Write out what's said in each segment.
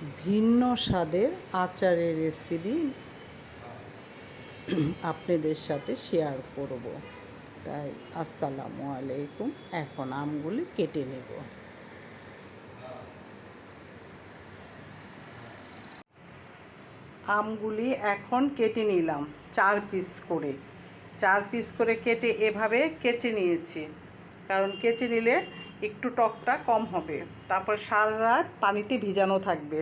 ভিন্ন স্বাদের আচারের রেসিপি আপনাদের সাথে শেয়ার করব। তাই আসসালামু আলাইকুম। এখন আমগুলি কেটে নেব। আমগুলি এখন কেটে নিলাম চার পিস করে। চার পিস করে কেটে এভাবে কেচে নিয়েছি। কারণ কেচে নিলে একটু টকটা কম হবে। তারপর সারা রাত পানিতে ভিজানো থাকবে।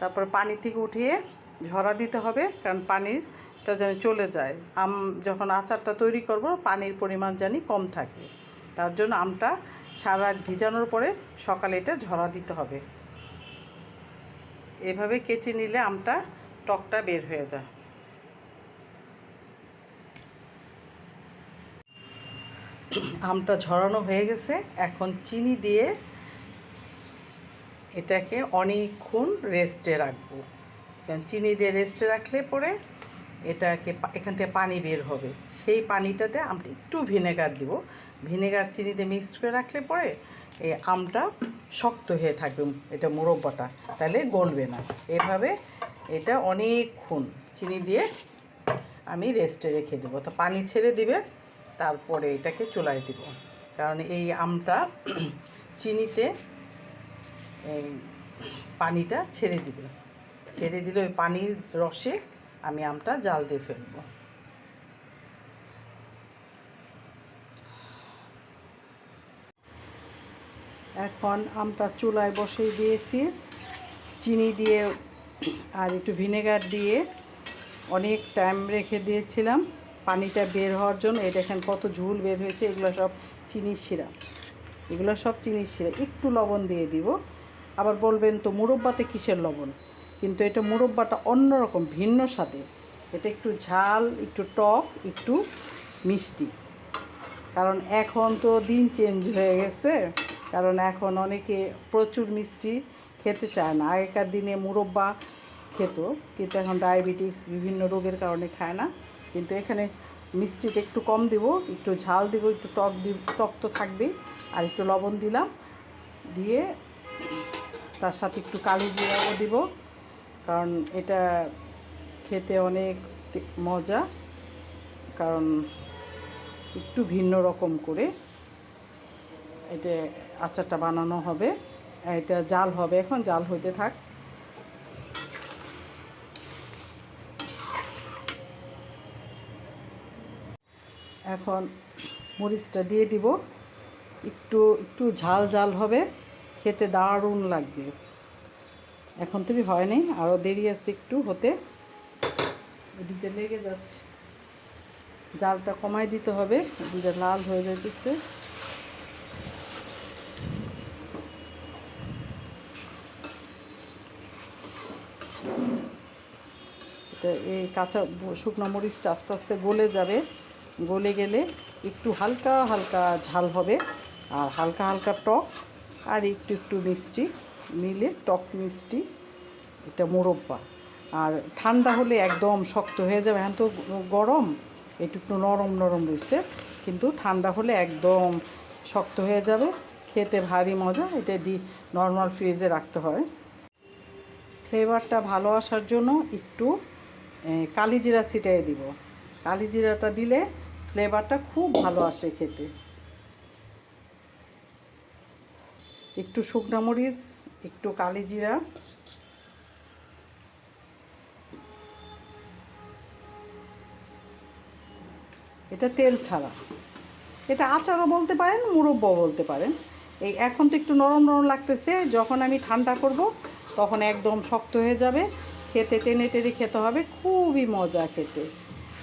তারপর পানি থেকে উঠিয়ে ঝরা দিতে হবে, কারণ পানিরটা যেন চলে যায়। আম যখন আচারটা তৈরি করব, পানির পরিমাণ জানি কম থাকে। তার জন্য আমটা সারা রাত ভিজানোর পরে সকালে এটা ঝরা দিতে হবে। এভাবে কেচে নিলে আমটা টকটা বের হয়ে যায়। আমটা ঝরানো হয়ে গেছে। এখন চিনি দিয়ে এটাকে অনেকক্ষণ রেস্টে রাখব। কারণ চিনি দিয়ে রেস্টে রাখলে পরে এটাকে এখান থেকে পানি বের হবে। সেই পানিটাতে আমরা একটু ভিনেগার দিব। ভিনেগার চিনিতে মিক্সড করে রাখলে পরে এই আমটা শক্ত হয়ে থাকবে। এটা মুরব্বাটা, তাহলে গলবে না। এভাবে এটা অনেকক্ষণ চিনি দিয়ে আমি রেস্টে রেখে দেবো। তো পানি ছেড়ে দিবে। তারপরে এটাকে চুলায় দিব। কারণ এই আমটা চিনিতে এই পানিটা ছেড়ে দিবে। ছেড়ে দিলে ওই পানির রসে আমি আমটা জাল দিয়ে ফেলব। এখন আমটা চুলায় বসিয়ে দিয়েছি। চিনি দিয়ে আর একটু ভিনেগার দিয়ে অনেক টাইম রেখে দিয়েছিলাম। পানিটা বের হওয়ার জন্য, এই দেখেন কত ঝুল বের হয়েছে, এগুলো সব চিনির শিরা। এগুলো সব চিনির শিরা। একটু লবণ দিয়ে দিব। আবার বলবেন তো মুরব্বাতে কিসের লবণ? কিন্তু এটা মুরব্বাটা অন্যরকম ভিন্ন স্বাদে। এটা একটু ঝাল, একটু টক, একটু মিষ্টি। কারণ এখন তো দিন চেঞ্জ হয়ে গেছে। কারণ এখন অনেকে প্রচুর মিষ্টি খেতে চায় না। আগেকার দিনে মুরব্বা খেত, কিন্তু এখন ডায়াবেটিস, বিভিন্ন রোগের কারণে খায় না। কিন্তু এখানে মিষ্টিটা একটু কম দিব, একটু ঝাল দিব, একটু টক দিব টক তো থাকবেই। আর একটু লবণ দিলাম, দিয়ে তার সাথে একটু কালি জিরাও দিব, কারণ এটা খেতে অনেক মজা, কারণ একটু ভিন্ন রকম করে এটা আচারটা বানানো হবে। এটা জাল হবে, এখন জাল হইতে থাক। এখন মরিচটা দিয়ে দিব। একটু একটু ঝাল ঝাল হবে। খেতে দারুণ লাগবে। এখন তুমি হয়নি আরও দেরি আছে একটু হতে। এদিকে লেগে যাচ্ছে। জালটা কমাই দিতে হবে দুটো লাল হয়ে যাইতেছে। এটা এই কাঁচা শুকনো মরিচটা আস্তে আস্তে গলে যাবে। গলে গেলে একটু হালকা হালকা ঝাল হবে। আর হালকা হালকা টক আর একটু একটু মিষ্টি মিলে টক মিষ্টি, এটা মোরব্বা। আর ঠান্ডা হলে একদম শক্ত হয়ে যাবে। এখন তো গরম একটু একটু নরম নরম রয়েছে, কিন্তু ঠান্ডা হলে একদম শক্ত হয়ে যাবে। খেতে ভারী মজা, এটা ডি নর্মাল ফ্রিজে রাখতে হয়। ফ্লেভারটা ভালো আসার জন্য একটু কালি জিরা ছিটাই দিব। কালি জিরাটা দিলে ফ্লেভারটা খুব ভালো আসে খেতে। একটু শুকনো মরিচ, একটু কালি জিরা। এটা তেল ছাড়া। এটা আচারও বলতে পারেন, মুরব্বাও বলতে পারেন। এই এখন তো একটু নরম নরম লাগতেছে, যখন আমি ঠান্ডা করব, তখন একদম শক্ত হয়ে যাবে। খেতে টেনে টেনে খেতে হবে, খুবই মজা খেতে।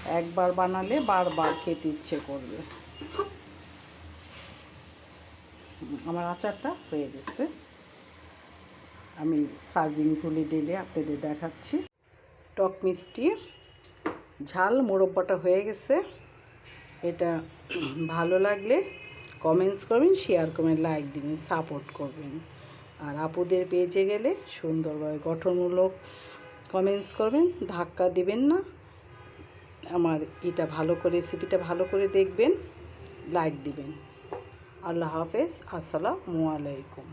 একবার বানালে বারবার খেতে ইচ্ছে করবে। আমার আচারটা হয়ে গেছে। আমি সার্ভিং তুলে দিলে আপনাদের দেখাচ্ছি। টক মিষ্টি, ঝাল, মোরব্বাটা হয়ে গেছে। এটা ভালো লাগলে কমেন্টস করবেন, শেয়ার করবেন, লাইক দিবেন, সাপোর্ট করবেন। আর আপুদের পেজে গেলে সুন্দরভাবে গঠনমূলক কমেন্টস করবেন, ধাক্কা দিবেন না। আমার এটা ভালো করে রেসিপিটা ভালো করে দেখবেন লাইক দিবেন। আল্লাহ হাফেজ আসসালামু আলাইকুম।